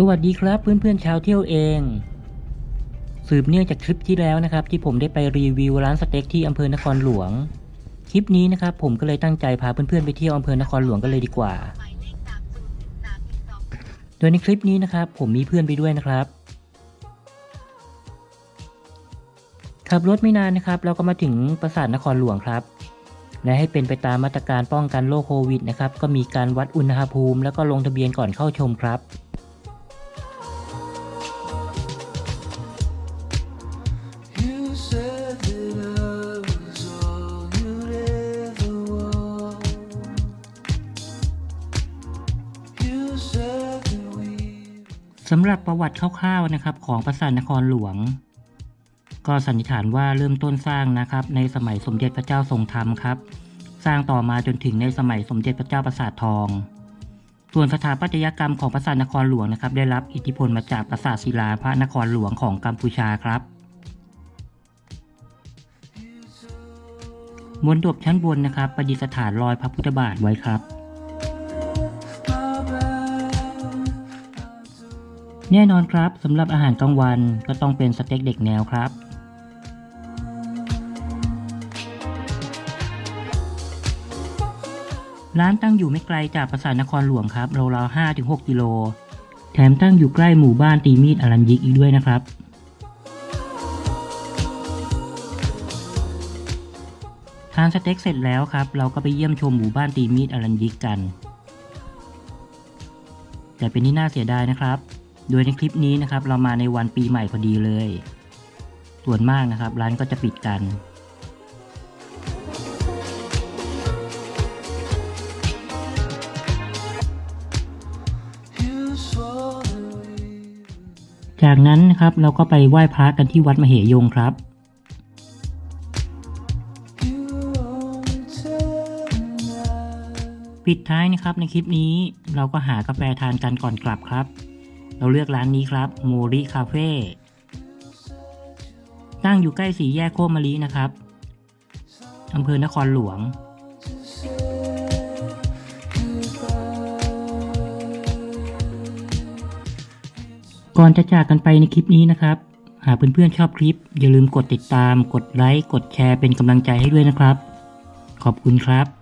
สวัสดีครับเพื่อนๆชาวเที่ยวเอง สืบเนื่องจากคลิปที่แล้วนะครับ ที่ผมได้ไปรีวิวร้านสเต็กที่อำเภอนครหลวง คลิปนี้นะครับ ผมก็เลยตั้งใจพาเพื่อนๆไปเที่ยวอำเภอนครหลวงกันเลยดีกว่า โดยในคลิปนี้นะครับ ผมมีเพื่อนไปด้วยนะครับขับรถไม่นานนะครับ เราก็มาถึงปราสาทนครหลวงครับ และให้เป็นไปตามมาตรการป้องกันโรคโควิดนะครับก็มีการวัดอุณหภูมิ แล้วก็ลงทะเบียนก่อนเข้าชมครับ สำหรับประวัติคร่าวๆนะครับของปราสาทนครหลวง ก็สันนิษฐานว่าเริ่มต้นสร้างนะครับ ในสมัยสมเด็จพระเจ้าทรงธรรมครับ สร้างต่อมาจนถึงในสมัยสมเด็จพระเจ้าปราสาททอง ส่วนสถาปัตยกรรมของปราสาทนครหลวงนะครับ ได้รับอิทธิพลมาจากปราสาทศิลาพระนครหลวงของกัมพูชาครับบนดบชั้นบนนะครับประดิษฐานรอยพระพุทธบาทไว้ครับ แน่นอนครับสำหรับอาหารกลางวันก็ต้องเป็นสเต็กเด็กแนวครับ ร้านตั้งอยู่ไม่ไกลจากปราสาทนครหลวงครับราวๆ5ถึง6กิโล แถมตั้งอยู่ใกล้หมู่บ้านตีมีดอรัญยิกอีกด้วยนะครับทานสเต็กเสร็จแล้วครับ เราก็ไปเยี่ยมชมหมู่บ้านตีมีดอรัญยิกกัน แต่เป็นที่น่าเสียดายนะครับ โดยในคลิปนี้นะครับเรามาในวันปีใหม่พอดีเลย ส่วนมากนะครับร้านก็จะปิดกันจากนั้นนะครับเราก็ไปไหว้พระกันที่วัดมเหยงครับ ปิดท้ายนะครับในคลิปนี้เราก็หากาแฟทานกันก่อนกลับครับ เราเลือกร้านนี้ครับโมริคาเฟ่ตั้งอยู่ใกล้สีแยกโคมะลินะครับอำเภอนครหลวง ก่อนจะจากกันไปในคลิปนี้นะครับ หากเพื่อนๆชอบคลิป อย่าลืมกดติดตาม กดไลค์ กดแชร์เป็นกำลังใจให้ด้วยนะครับ ขอบคุณครับ